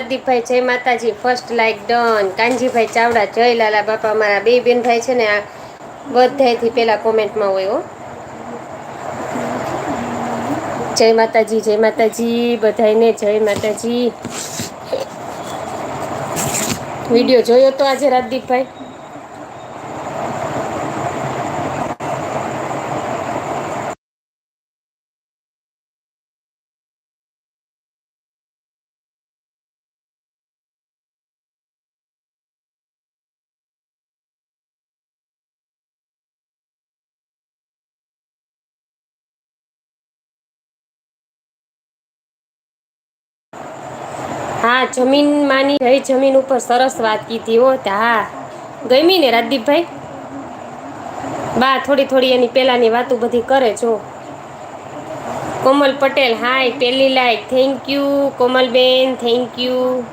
રાજદીપભાઈ જય માતાજી first like done Kanjibhai Chavda જય લાલા બાપા મારા બે બેનભાઈ છે ને આ બધાથી પહેલાં કોમેન્ટમાં હોય હો. જય માતાજી જય માતાજી બધાને જય માતાજી. વીડિયો જોયો તો આજે રાજદીપભાઈ? હા જમીન માની રહી જમીન ઉપર સરસ વાત કીધી હો હા. ગમી ને રાજદીપભાઈ? બા, થોડી થોડી એની પહેલાંની વાતો બધી કરે જો કોમલ પટેલ, હાય, પહેલી like thank you Komalben thank you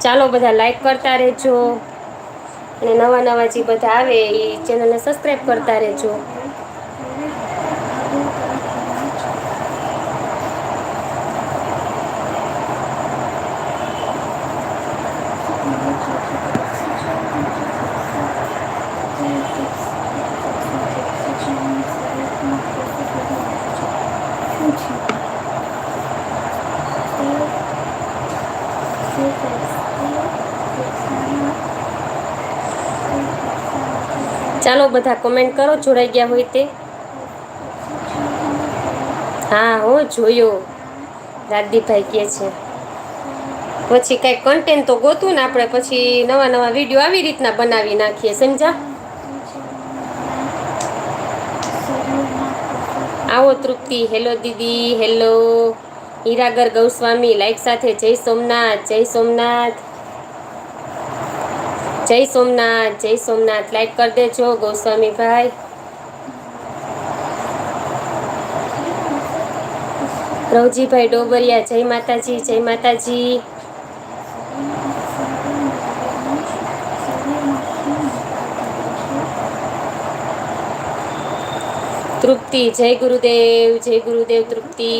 ચાલો બધા લાઈક કરતા રહેજો. અને નવા નવા જે બધા આવે, એ ચેનલને સબસ્ક્રાઈબ કરતા રહેજો. ચાલો બધા કમેન્ટ કરો, જોડાઈ ગયા હોય તે. હા, હો જોયો. રાજદીપભાઈ કે છે. પછી કઈ કન્ટેન્ટ તો ગોતું ને આપણે, પછી નવા નવા વીડિયો આવી રીતના બનાવી નાખીએ, સમજા? આવો તૃપ્તિ. હેલો દીદી. હેલો હીરાગર ગૌસ્વામી. લાઈક સાથે જય સોમનાથ. જય સોમનાથ. જય સોમનાથ જય સોમનાથ. લાઈક કરી દેજો ગોસ્વામી ભાઈ રવજીભાઈ ડોબરિયા, જય માતાજી જય માતાજી. તૃપ્તિ, જય ગુરુદેવ જય ગુરુદેવ તૃપ્તિ.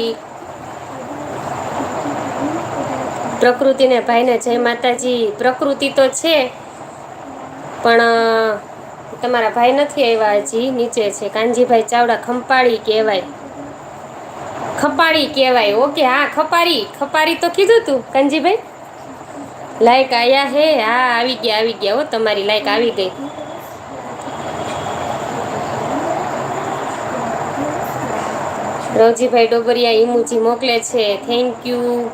પ્રકૃતિને ભાઈને જય માતાજી. પ્રકૃતિ તો છે પણ તમારા ભાઈ નથી આવ્યા હજી, નીચે છે. કાનજીભાઈ ચાવડા ખંપાળી કહેવાય. ખપાળી કહેવાય. ઓકે, હા, ખપારી. ખપારી તો કીધું તું, કાનજીભાઈ? લાયક આયા હે? હા, આવી ગયા આવી ગયા. હો, તમારી લાયક આવી ગઈ. રવજીભાઈ ડોબરિયા ઇમુજી મોકલે છે. થેન્ક યુ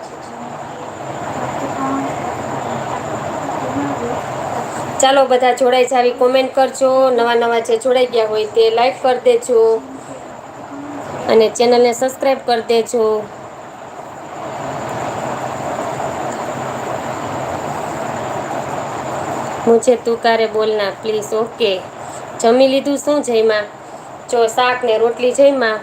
ચાલો બધા જોડાઈ જાવી કોમેન્ટ કરજો. નવા નવા જે જોડાઈ ગયા હોય તે લાઈક કરી દેજો. અને ચેનલને સબસ્ક્રાઈબ કરી દેજો. મુજે તું કારે બોલના પ્લીઝ ઓકે જમી લીધું શું જઈમાં જો શાક ને રોટલી જઈમાં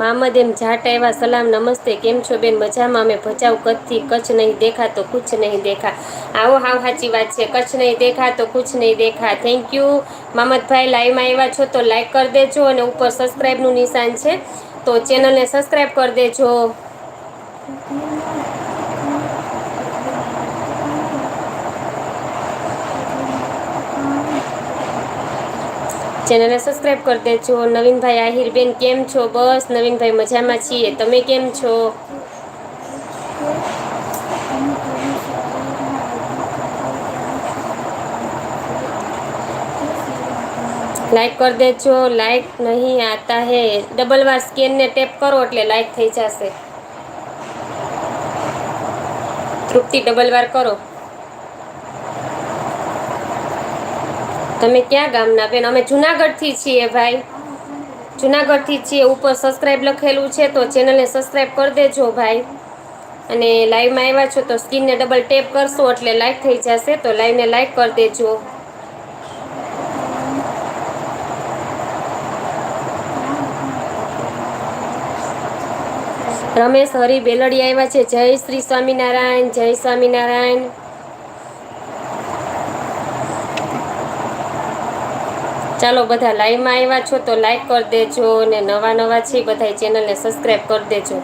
મામદ એમ જાટ આવ્યા સલામ નમસ્તે કેમ છો બેન? મજામાં? અમે ભચાઉ કચ્છથી કચ્છ નહીં દેખા તો કુછ નહીં દેખા. આવો હાવ સાચી વાત છે. કચ્છ નહીં દેખા તો કુછ નહીં દેખા. થેન્ક યુ મામદભાઈ લાઈવમાં આવ્યા છો તો લાઈક કરી દેજો અને ઉપર સબસ્ક્રાઈબનું નિશાન છે. તો ચેનલને સબસ્ક્રાઈબ કરી દેજો. ચેનલને સબસ્ક્રાઈબ કરી દેજો. નવીનભાઈ આહિરબેન, કેમ છો? બસ, નવીનભાઈ મજામાં છીએ. તમે કેમ છો? લાઈક કરી દેજો. લાઈક નહીં આતા હે. ડબલ વાર સ્કેનને ટેપ કરો એટલે લાઈક થઈ જશે. તૃપ્તિ ડબલ વાર કરો. તમે ક્યાં ગામના બેન? અમે જુનાગઢથી છીએ ભાઈ. જુનાગઢથી છીએ. ઉપર સબસ્ક્રાઈબ લખેલું છે તો ચેનલને સબસ્ક્રાઈબ કરી દેજો ભાઈ. અને લાઈવમાં આવ્યા છો તો સ્કીનને ડબલ ટેપ કરશો એટલે લાઈક થઈ જશે તો લાઈવને લાઈક કરી દેજો. રમેશ હરી બેલડી આવ્યા છે. જય શ્રી સ્વામિનારાયણ, જય સ્વામિનારાયણ. ચાલો બધા લાઈવમાં આવ્યા છો તો લાઈક કરી દેજો અને નવા નવા છે બધા ચેનલને સબસ્ક્રાઈબ કરી દેજો.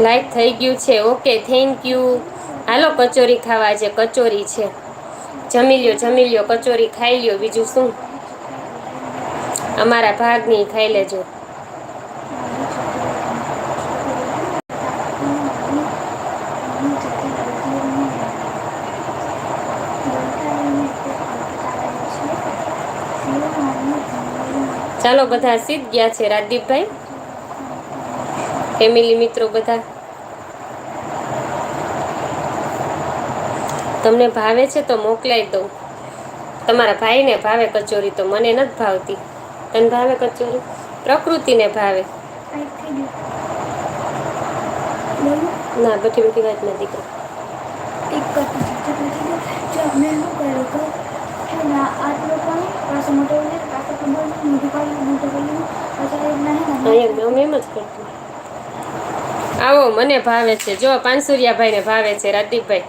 લાઈક થઈ ગયું છે ઓકે થેન્ક યુ હાલો કચોરી ખાવા આજે કચોરી છે. જમી લ્યો જમી લ્યો, કચોરી ખાઈ લ્યો, બીજું શું? અમારા ભાગની ખાઈ લેજો. ચાલો બધા સીધ ગયા છે રાજદીપભાઈ. ફેમિલી મિત્રો બધા. તમને ભાવે છે તો મોકલાઈ દઉં. તમારા ભાઈને ભાવે કચોરી તો મને નથી ભાવતી. તને ભાવે કચોરી? પ્રકૃતિને ભાવે. ના, બધી બધી વાત ના દીકરો એક આવો મને ભાવે છે. જો પાનસુરિયાભાઈને ભાવે છે રાજદીપભાઈ.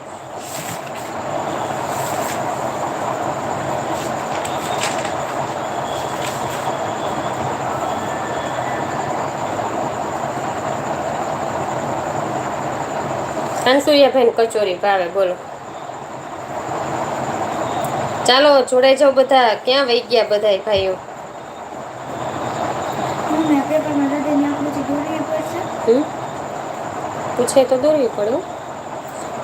પાનસુરિયાભાઈને કચોરી ભાવે બોલો. ચાલો જોડાઈ જાઓ બધા. ક્યાં વહી ગયા બધાય ભાઈઓ? પૂછે તો દોરવી પડે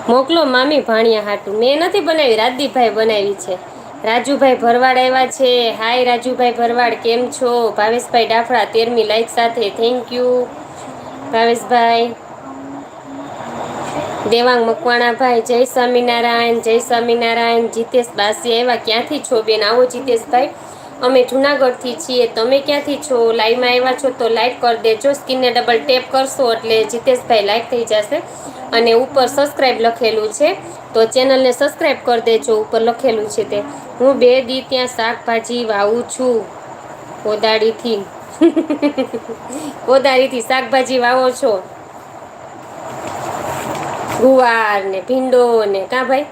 મોકલો મામી ભાણિયા હાટું. મેં નથી બનાવી રાજદીપભાઈ બનાવી છે. રાજુભાઈ ભરવાડ આવ્યા છે. હાય રાજુભાઈ ભરવાડ કેમ છો? ભાવેશભાઈ ડાફડા તેરમી લાઈક સાથે. થેન્ક યુ ભાવેશભાઈ દેવાંગ મકવાણાભાઈ જય સ્વામિનારાયણ જય સ્વામિનારાયણ જીતેશ બાસી આવ્યા. ક્યાંથી છો બેન? આવો જીતેશભાઈ અમે જુનાગઢથી છીએ. તમે ક્યાંથી છો? લાઈવમાં આવ્યા છો તો લાઈક કરી દેજો. સ્કીનને ડબલ ટેપ કરશો એટલે જીતેશભાઈ લાઈક થઈ જશે. અને ઉપર સબસ્ક્રાઈબ લખેલું છે. તો ચેનલને સબસ્ક્રાઈબ કરી દેજો. ઉપર લખેલું છે તે. હું બે દી ત્યાં શાકભાજી વાવું છું. કોદાળીથી. કોદાળીથી શાકભાજી વાવો છો? ગુવાર ને ભીંડો ને કા ભાઈ?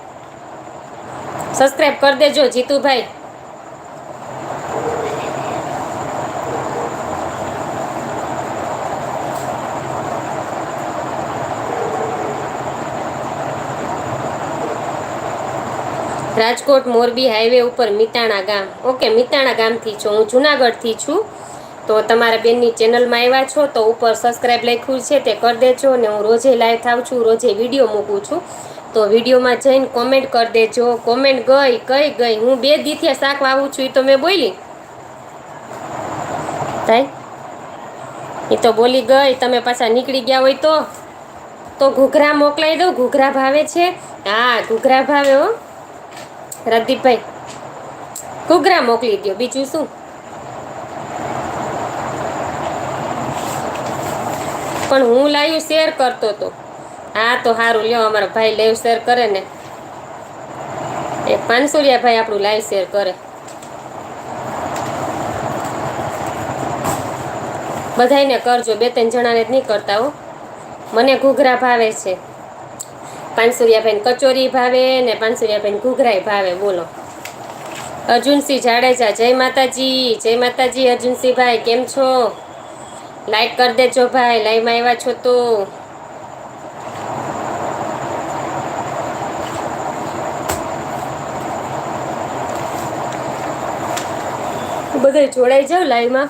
સબસ્ક્રાઈબ કરી દેજો જીતુભાઈ. રાજકોટ મોરબી હાઈવે ઉપર મિતાણા ગામ. ઓકે મિતાણા ગામથી છું. હું જુનાગઢથી છું. તો તમારા બેનની ચેનલમાં આવ્યા છો તો ઉપર સબસ્ક્રાઈબ લખ્યું છે તે કરી દેજો અને હું રોજે લાઈવ થાવ છું, રોજે વીડિયો મૂકું છું. તો વિડીયોમાં જઈને કોમેન્ટ કરી દેજો. કોમેન્ટ ગઈ કઈ ગઈ. હું બે દીથિયા શાક વાવું છું એ તો મેં બોલી. થાય એ તો બોલી ગઈ, તમે પાછા નીકળી ગયા હોય તો. તો ઘૂઘરા મોકલાવી દઉં, ઘૂઘરા ભાવે છે. હા, ઘૂઘરા ભાવે હો. રદીપભાઈ, ઘૂઘરા મોકલી દો બીજું શું? પણ હું લાઈવ શેર કરતો તો. હા, તો સારું લ્યો, અમારો ભાઈ લાઈવ શેર કરે ને. એ પાનસુરિયા ભાઈ આપણું લાઈવ શેર કરે. બધાયને કરજો, બે ત્રણ જણાને જ નહીં કરતા હો. મને ઘૂઘરા ભાવે છે. પાનસુરિયાભાઈ કચોરી ભાવે ને પાનસુરિયાભાઈ ઘૂઘરાય ભાવે, બોલો. અર્જુનસિંહ જાડેજા, જય માતાજી જય માતાજી અર્જુનસિંહ ભાઈ કેમ છો? લાઈક કરી દેજો ભાઈ લાઈવમાં આવ્યા છો તો. બધા જોડાઈ જાવ લાઈવમાં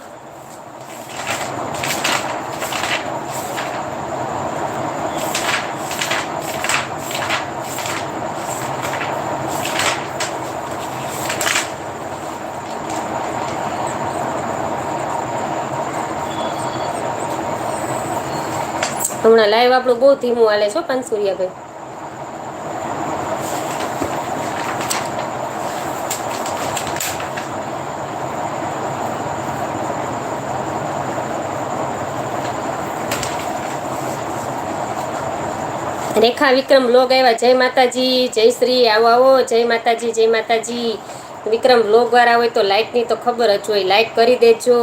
હમણાં લાઈવ આપણું બહુ ધીમું હાલે છો પાનસુરિયાભાઈ રેખા વિક્રમ બ્લોગ આવ્યા. જય માતાજી, જય શ્રી, આવો આવો, જય માતાજી જય માતાજી. વિક્રમ બ્લોગ વાળા હોય તો લાઈકની તો ખબર જ હોય. લાઈક કરી દેજો.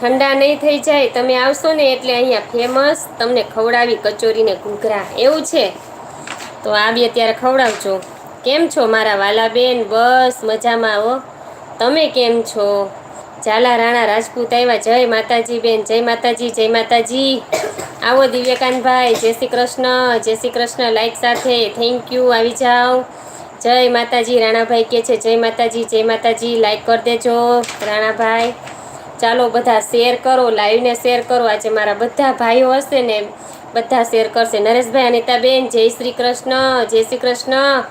ઠંડા નહીં થઈ જાય, તમે આવશો ને એટલે અહીંયા ફેમસ તમને ખવડાવી કચોરીને ઘૂઘરા. એવું છે? તો આવીએ ત્યારે ખવડાવજો. કેમ છો મારા વાલાબેન? બસ મજામાં આવો તમે કેમ છો? ઝાલા રાણા રાજપૂત આવ્યા. જય માતાજી બેન, જય માતાજી જય માતાજી. આવો દિવ્યકાંતભાઈ, જય શ્રી કૃષ્ણ, જય શ્રી કૃષ્ણ લાઈક સાથે. થેન્ક યુ આવી જાઓ. જય માતાજી. રાણાભાઈ કે છે, જય માતાજી જય માતાજી. લાઈક કરી દેજો, રાણાભાઈ. ચાલો બધા શેર કરો લાઈવને શેર કરો. આજે મારા બધા ભાઈઓ હશે ને બધા શેર કરશે. નરેશભાઈ, અનિતાબેન, જય શ્રી કૃષ્ણ, જય શ્રી કૃષ્ણ.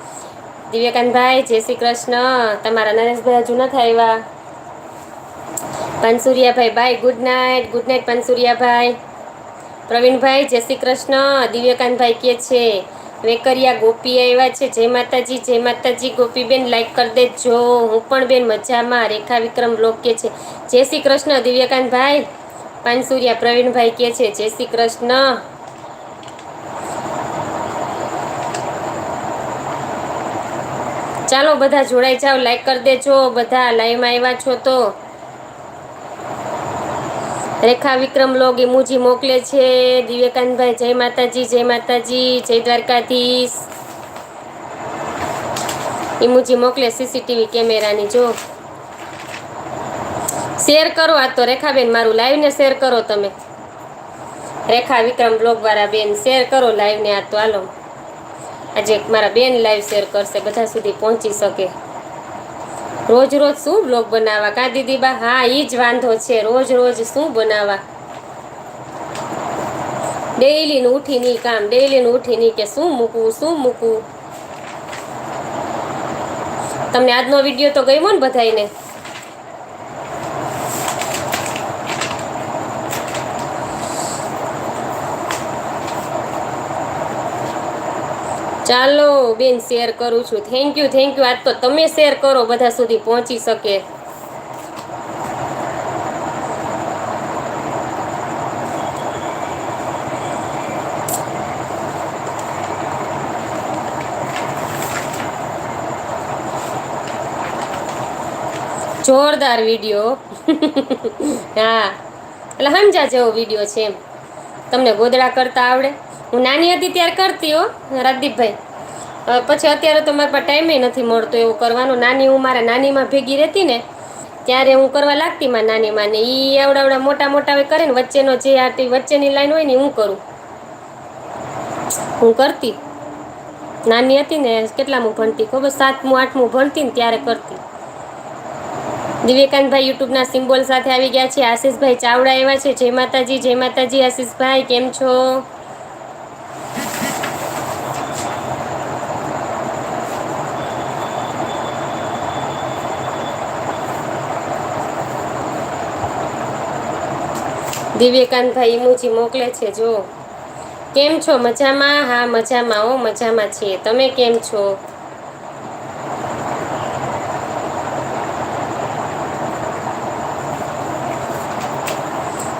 દિવ્યકાંતભાઈ, જય શ્રી કૃષ્ણ. તમારા નરેશભાઈ હજુ નથી આવ્યા. પનસુરિયાભાઈ bye good night good night પનસુરિયાભાઈ. પ્રવીણભાઈ, જય શ્રી કૃષ્ણ. દિવ્યકાંતભાઈ કે છે વેકરિયા ગોપી આવ્યા છે. જય માતાજી જય માતાજી. ગોપીબેન લાઈક કરી દેજો. હું પણ બેન મજામાં. રેખા વિક્રમ લોક કે છે. જય શ્રી કૃષ્ણ, દિવ્યકાંતભાઈ. પાનસુરિયા પ્રવીણભાઈ કે છે. જય શ્રી કૃષ્ણ. ચાલો, બધા જોડાઈ જાઓ. લાઈક કરી દેજો. બધા લાઈવમાં આવ્યા છો તો. રેખા વિક્રમ લોગ ઇમુજી મોકલે છે. દિવ્યકાંતભાઈ, જય માતાજી જય માતાજી, જય દ્વારકાધીશ. ઇમુજી મોકલે સીસીટીવી કેમેરાની, જો. શેર કરો આ તો રેખાબેન, મારું લાઈવને શેર કરો તમે. રેખા વિક્રમ બ્લોગ વાળા બેન, શેર કરો લાઈવને આ તો હાલો. આજે મારા બેન લાઈવ શેર કરશે, બધા સુધી પહોંચી શકે. રોજ રોજ શું બ્લોગ બનાવવા? કા દીદી બા? હા એ જ વાંધો છે. રોજ રોજ શું બનાવવા? ડેઈલીનું નહીં કામ. ડેઈલીનું નહીં કે શું મૂકવું શું મૂકવું? તમને આજનો વીડિયો તો ગમ્યો ને બધાયને? ચાલો બેન, શેર કરું છું. થેન્ક યુ થેન્ક યુ આજ તો તમે શેર કરો, બધા સુધી પહોંચી શકે. જોરદાર વીડિયો. હા. એટલે સમજા જેવો વીડિયો છે એમ. તમને ગોદડા કરતા આવડે? હું નાની હતી ત્યારે કરતી હો, રાજદીપભાઈ. પછી અત્યારે તો મારા પાસે ટાઈમે નથી મળતો એવું કરવાનું. નાની હું મારા નાનીમાં ભેગી રહેતી ને, ત્યારે હું કરવા લાગતી મારા નાનીમાં ને એ એવડાવડા મોટા મોટા કરે ને, વચ્ચેનો જે આ વચ્ચેની લાઈન હોય ને હું કરું. હું કરતી. નાની હતી ને કેટલામું ભણતી, ખબર? સાતમું, આઠમું ભણતી ને ત્યારે કરતી. દિવ્યકાંતભાઈ યુટ્યુબના સિમ્બોલ સાથે આવી ગયા છે. આશીષભાઈ ચાવડા એવા છે. જય માતાજી જય માતાજી, આશીષભાઈ, કેમ છો? દિવ્યકાંતભાઈ ઇમુજી મોકલે છે, જો. કેમ છો? મજામાં? હા, મજામાં ઓ મજામાં છીએ. તમે કેમ છો?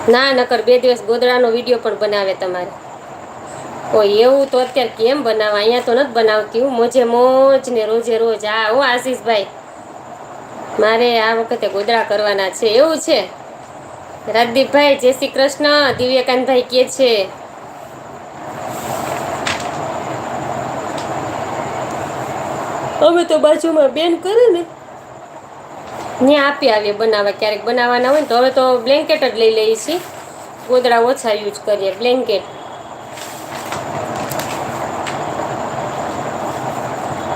ના, નકર બે દિવસ ગોદડાનો વીડિયો પણ બનાવે તમારે. કોઈ એવું તો અત્યારે કેમ બનાવવા અહીંયા તો નથી બનાવતી હું. મોજે મોજ ને રોજે રોજ. આ હો આશીષભાઈ. મારે આ વખતે ગોદડા કરવાના છે. એવું છે? રાજદીપભાઈ જય શ્રી કૃષ્ણ. દિવ્યકાંતભાઈ કે છે. અમે તો બાજુમાં બેન કરે ને. ત્યાં આપી આવીએ બનાવવા. ક્યારેક બનાવવાના હોય ને તો હવે તો બ્લેન્કેટ જ લઈ લઈએ છીએ. ગોદડા ઓછા યુઝ કરીએ બ્લેન્કેટ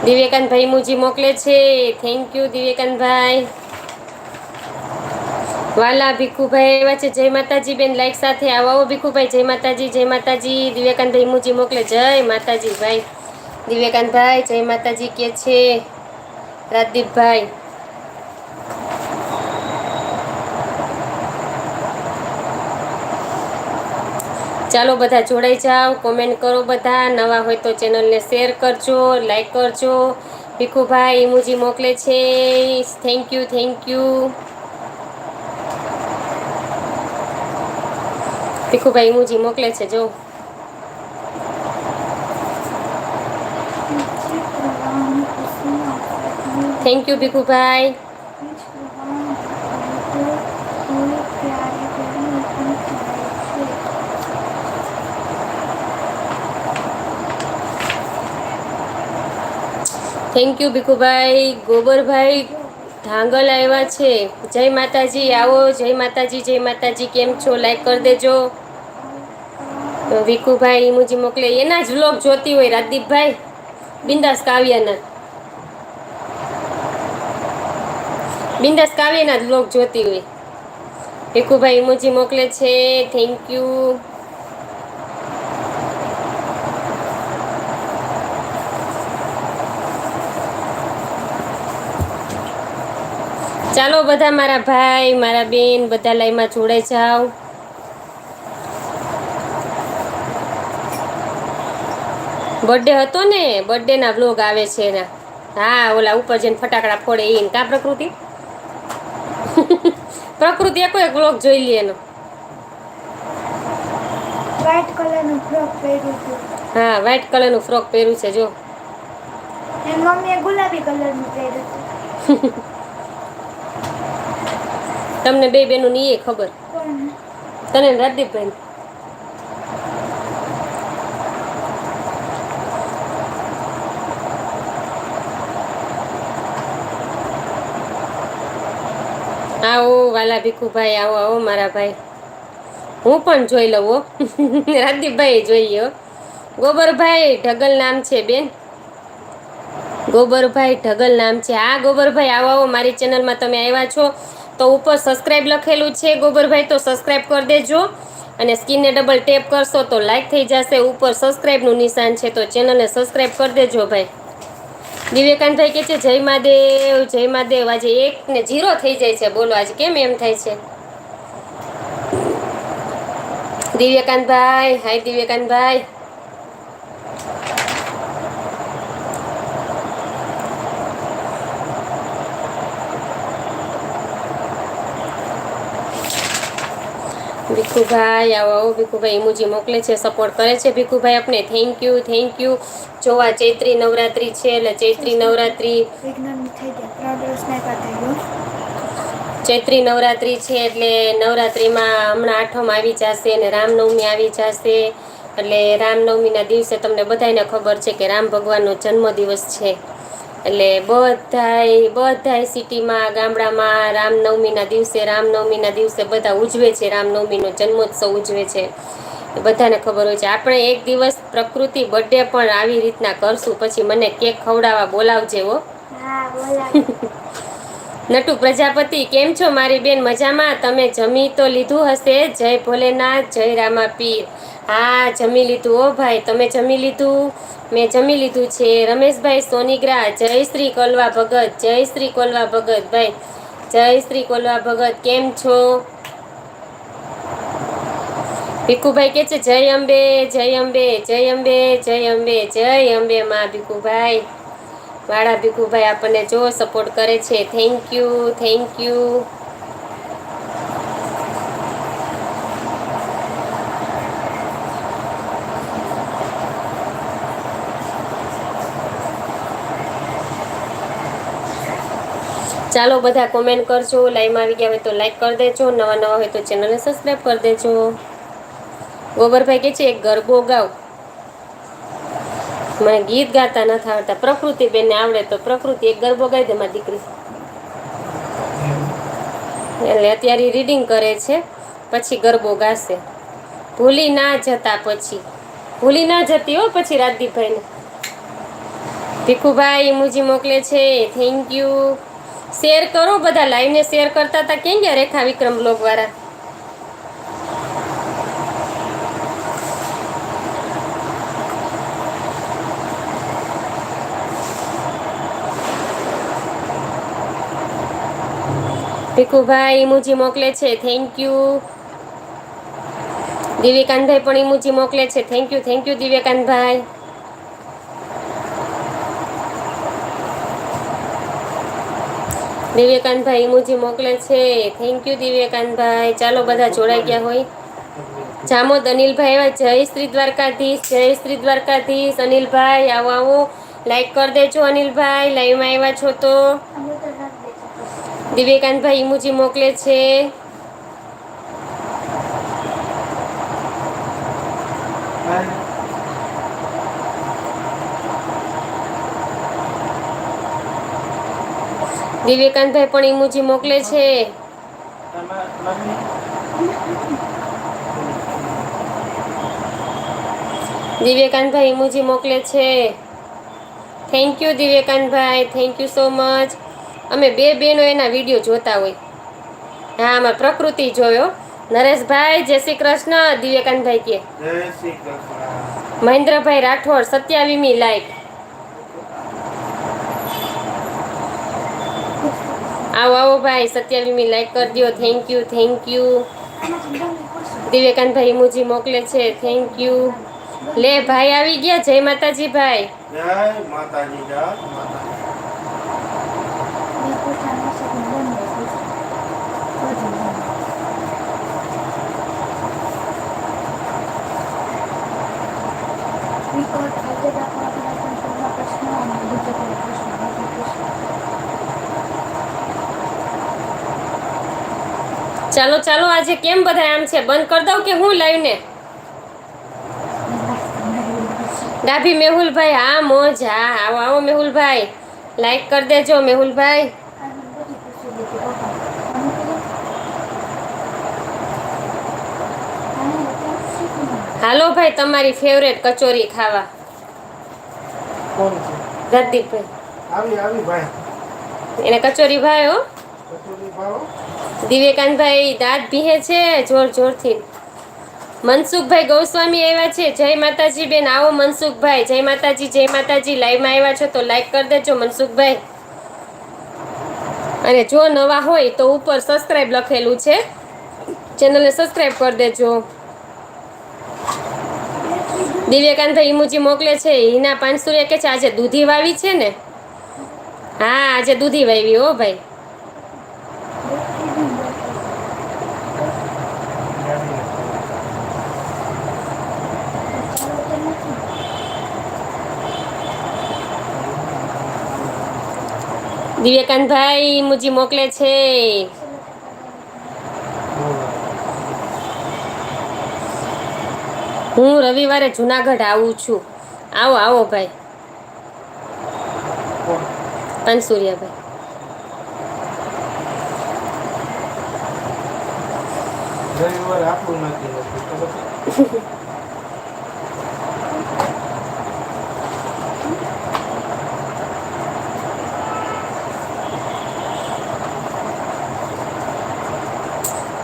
દિવ્યકાંતભાઈ મુજી મોકલે છે. થેન્ક યુ દિવ્યકાંતભાઈ. વાલા ભીખુભાઈ એવા છે. જય માતાજી બેન લાઈક સાથે આવો. આવો ભીખુભાઈ, જય માતાજી જય માતાજી. દિવ્યકાંતભાઈ મુજી મોકલે. જય માતાજી ભાઈ દિવ્યકાંતભાઈ, જય માતાજી કે છે. રાજદીપભાઈ. ચાલો બધા જોડાઈ જાઓ. કોમેન્ટ કરો બધા. નવા હોય તો ચેનલને શેર કરજો લાઈક કરજો. ભીખુભાઈ ઇમુજી મોકલે છે. Thank you thank you Bhikhubhai emoji મોકલે છે જો. Thank you Bhikhubhai thank you Bhikhubhai ગોબરભાઈ Dhangal આવ્યા છે. જય માતાજી, આવો, જય માતાજી જય માતાજી, કેમ છો? લાઈક કરી દેજો. વિકુભાઈ ઇમુજી મોકલે. એના જ વ્લોગ જોતી હોય રાજદીપભાઈ. બિંદાસ કાવ્યના. બિંદાસ કાવ્યના જ વ્લોગ જોતી હોય. વિકુભાઈ ઇમોજી મોકલે છે. થેન્ક યુ ચાલો બધા મારા ભાઈ મારા બેન બધા લાઈમાં જોડાઈ જાઓ. બર્થડે હતો ને બર્થડે ના વ્લોગ આવે છે એના. હા ઓલા ઉપર જઈને ફટાકડા ફોડે એ કા પ્રકૃતિ? પ્રકૃતિ એકો એક વ્લોગ જોઈ લે એનો. વ્હાઈટ કલરનું ફ્રોક પહેર્યું હતું હા વ્હાઈટ કલરનું ફ્રોક પહેર્યું છે જો. મમ્મી મમ્મીએ ગુલાબી કલરનું પહેર્યું હતું તમને બે બેનું ની ખબર. તને રાજદીપભાઈ આવો વાલા ભીખુભાઈ, આવો આવો મારા ભાઈ. હું પણ જોઈ લઉં હો. રાજદીપભાઈ જોઈએ ગોબરભાઈ ઢગલ નામ છે બેન. ગોબરભાઈ ઢગલ નામ છે. હા, ગોબરભાઈ, આવો આવો. મારી ચેનલમાં તમે આવ્યા છો. તો ઉપર સબસ્ક્રાઈબ લખેલું છે ગોબરભાઈ, તો સબસ્ક્રાઈબ કરી દેજો. અને સ્કીનને ડબલ ટેપ કરશો તો લાઈક થઈ જશે. ઉપર સબસ્ક્રાઈબનું નિશાન છે તો ચેનલને સબસ્ક્રાઈબ કરી દેજો ભાઈ. દિવ્યકાંતભાઈ કે છે, જય મહાદેવ જય મહાદેવ. આજે એક ને જીરો થઈ જાય છે. બોલો, આજે કેમ એમ થાય છે? દિવ્યકાંતભાઈ, હાય દિવ્યકાંતભાઈ. ભીખુભાઈ આવો ભીખુભાઈ ઇમોજી મોકલે છે સપોર્ટ કરે છે. ભીખુભાઈ આપને થેન્ક યુ થેન્ક યુ જોવા ચૈત્રી નવરાત્રી છે એટલે ચૈત્રી નવરાત્રી ચૈત્રી નવરાત્રી છે એટલે નવરાત્રીમાં હમણાં આઠમ આવી જશે અને રામનવમી આવી જશે. એટલે રામનવમીના દિવસે તમને બધાને ખબર છે કે રામ ભગવાનનો જન્મદિવસ છે. એટલે બધાય બધાય સિટીમાં ગામડામાં રામનવમીના દિવસે રામનવમીના દિવસે બધા ઉજવે છે રામનવમીનો જન્મોત્સવ ઉજવે છે. બધાને ખબર હોય છે. આપણે એક દિવસ પ્રકૃતિ બર્થડે પણ આવી રીતના કરશું. પછી મને કેક ખવડાવવા બોલાવજે હો. નટુ પ્રજાપતિ કેમ છો મારી બેન? મજામાં? તમે જમી તો લીધું હશે? જય ભોલેનાથ જય રામા પીર હા જમી લીધું ઓ ભાઈ, તમે જમી લીધું? મેં જમી લીધું છે. રમેશભાઈ સોનીગ્રા, જય શ્રી કોલવા ભગત, જય શ્રી કોલવા ભગત ભાઈ, જય શ્રી કોલવા ભગત, કેમ છો? ભીખુભાઈ કે છે, જય અંબે જય અંબે જય અંબે જય અંબે જય અંબે માં ભીખુભાઈ. વાળા ભીખુભાઈ આપણને જો સપોર્ટ કરે છે. થેન્ક યુ થેન્ક યુ ચાલો બધા કોમેન્ટ કરજો. લાઈવમાં આવી ગયા હોય તો લાઈક કરી દેજો. નવા નવા હોય તો ચેનલને સબસ્ક્રાઈબ કરી દેજો. ગોબરભાઈ કે છે, એક ગરબો ગાવ. મને ગીત ગાતા નથી આવડતા. પ્રકૃતિ બેનને આવડે તો પ્રકૃતિ એક ગરબો ગાઈ દે મારી દીકરી. એટલે અત્યારે રીડિંગ કરે છે, પછી ગરબો ગાશે. ભૂલી ના જતા પછી. ભૂલી ના જતી હો પછી રાજદીપભાઈને. ભીખુભાઈ, મુજી મોકલે છે. થેન્ક યુ શેર કરો, બધા લાઈવને શેર કરતા હતા. કેમ ગયા રેખા વિક્રમ બ્લોગ વાળા ભીખુભાઈ ઇમુજી મોકલે છે થેન્ક યુ દિવ્યકાંતભાઈ પણ ઇમુજી મોકલે છે thank you thank you દિવ્યકાંતભાઈ. દિવ્યકાંતભાઈ emoji મોકલે છે. થેન્ક યુ દિવ્યકાંતભાઈ. ચાલો બધા જોડાઈ ગયા હોય. જામોદ અનિલભાઈ એવા જય શ્રી દ્વારકાધીશ જય શ્રી દ્વારકાધીશ. અનિલભાઈ આવો આવો. લાઈક કરી દેજો અનિલભાઈ. લાઈવમાં આવ્યા છો તો. દિવ્યકાંતભાઈ ઇમોજી મોકલે છે. દિવ્યકાંતભાઈ પણ ઇમોજી મોકલે છે. દિવ્યકાંતભાઈ ઇમોજી મોકલે છે. Thank you દિવ્યકાંતભાઈ. Thank you so much અમે બે બહેનો એના વીડિયો જોતા હોય. હા આમાં પ્રકૃતિ જોયો. નરેશભાઈ જય શ્રી કૃષ્ણ. દિવ્યકાંતભાઈ કે મહેન્દ્રભાઈ રાઠોડ સત્યાવીમી લાઈક આવો આવો ભાઈ, સત્યાવીમી લાઈક કરી દો થેન્ક યુ થેન્ક યુ દિવ્યકાંતભાઈ ઇમોજી મોકલે છે. થેન્ક યુ લે, ભાઈ, આવી ગયા. જય માતાજી, ભાઈ. જય માતાજી જય માતાજી. ચાલો ચાલો આજે કેમ બધા આમ છે? બંધ કરી દઉં કે હું લાઈવ ને? ડાભી મેહુલભાઈ હા મોજ. હા આવો આવો મેહુલભાઈ. લાઈક કરી દેજો મેહુલભાઈ. હાલો ભાઈ તમારી ફેવરેટ કચોરી ખાવા. આવી આવી ભાઈ. એને કચોરી ભાઈ હો. કચોરી ભાવો? દિવ્યકાંતભાઈ દાંત ભીહે છે, જોર જોરથી. મનસુખભાઈ ગોસ્વામી આવ્યા છે, જય માતાજી બેન, આવો મનસુખભાઈ, જય માતાજી જય માતાજી લાઈવમાં આવ્યા છો તો લાઈક કરી દેજો મનસુખભાઈ. અને જો નવા હોય તો ઉપર સબસ્ક્રાઇબ લખેલું છે. ચેનલને સબસ્ક્રાઇબ કરી દેજો. દિવ્યકાંતભાઈ ઇમુજી મોકલે છે, હિના પાંચસુરિયા કે છે? આજે દૂધી વાવી છે ને? હા, આજે દૂધી વાવી હો ભાઈ. દિવ્યકાંતભાઈ મુજી મોકલે છે. હું રવિવારે જુનાગઢ આવું છું. આવો આવો ભાઈ. પંચસૂર્યાભાઈ. રવિવારે આપણું નથી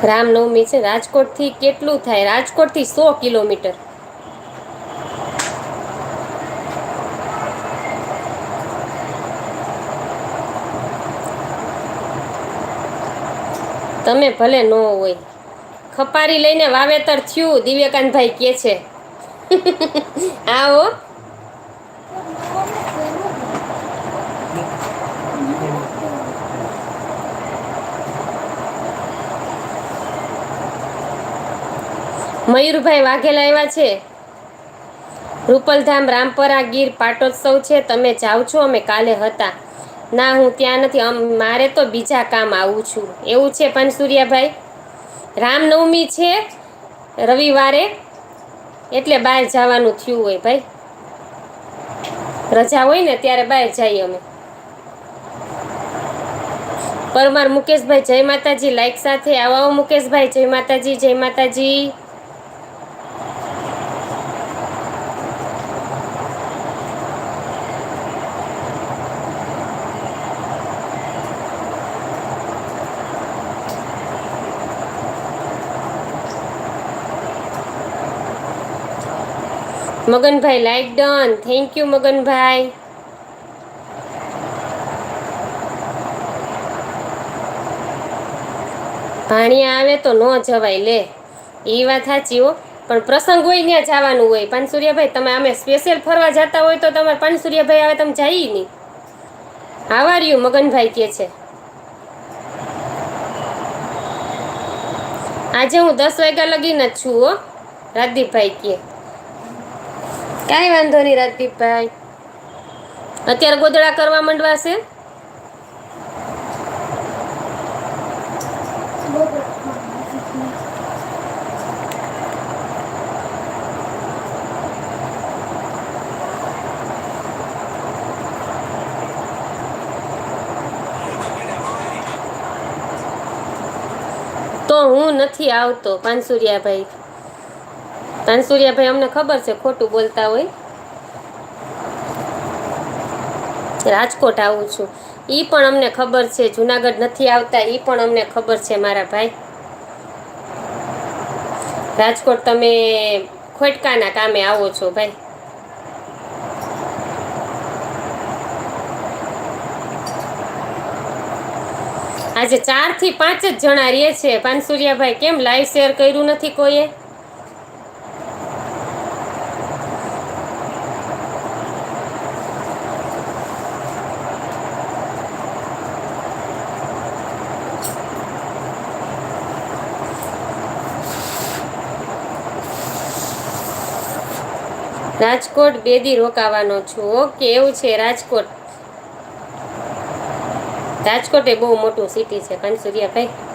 રામનવમી છે. રાજકોટથી કેટલું થાય? રાજકોટથી સો કિલોમીટર. તમે ભલે ન હોય. ખપારી લઈને વાવેતર થયું, દિવ્યકાંતભાઈ કે છે. આવો. મયુરભાઈ વાઘેલા આવ્યા છે. રૂપલધામ રામપરા ગીર પાટોત્સવ છે, તમે જાઓ છો, અમે કાલે હતા. ના, હું ત્યાં નથી મારે તો બીજા કામ આવું છું. એવું છે પનસુરિયાભાઈ રામનવમી છે, રવિવારે, એટલે બહાર જવાનું થયું હોય ભાઈ. રજા હોય ને ત્યારે બહાર જઈએ અમે. પરમાર મુકેશભાઈ, જય માતાજી. લાઈક સાથે આવો, મુકેશભાઈ. જય માતાજી જય માતાજી. Maganbhai like done thank you Maganbhai. ભાણિયા આવે તો ન જવાય, લે. એ વાત સાચી હો. પણ પ્રસંગ હોય ત્યાં જવાનું હોય. પાનસુરિયાભાઈ, તમે અમે સ્પેશિયલ ફરવા જતા હોય તો તમારે પાનસુરિયાભાઈ આવે, તમે જઈએ નહીં. આવાર્યું મગનભાઈ કે છે? આજે હું દસ વાગ્યા લગીને જ છું હો, રાજદીપભાઈ કે. કાંઈ વાંધો નહીં રાજદીપભાઈ. અત્યારે ગોદડા કરવા માંડવાશે તો હું નથી આવતો પાનસુરિયાભાઈ. પાનસુરિયાભાઈ અમને ખબર છે ખોટું બોલતા હોય. રાજકોટ આવું છું. એ પણ અમને ખબર છે. જુનાગઢ નથી આવતા. એ પણ અમને ખબર છે મારા ભાઈ. રાજકોટ તમે ખોટકાના કામે આવો છો ભાઈ. આજે ચારથી પાંચ જ જણા રહે છે. પાનસુરિયાભાઈ કેમ લાઈવ શેર કર્યું નથી કોઈએ? રાજકોટ બે દી રોકાવાનો છું. ઓકે, એવું છે રાજકોટ. રાજકોટ એ બહુ મોટું સિટી છે કંસુરિયાભાઈ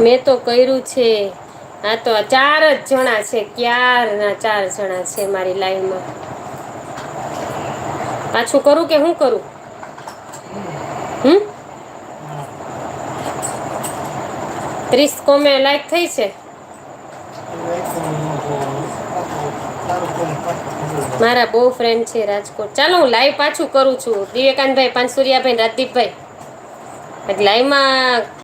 મેં તો કર્યું છે. આ તો ચાર જ જણા છે. ક્યારના ચાર જણા છે મારી લાઈફમાં પાછું કરું કે હું કરું? હમ? ત્રીસ કોમે લાઈક થઈ છે? મારા બહુ ફ્રેન્ડ છે રાજકોટ. ચાલો હું લાઈવ પાછું કરું છું. દિવ્યકાંતભાઈ પાંચસુરિયાભાઈ રાજદીપભાઈ. લાઈવમાં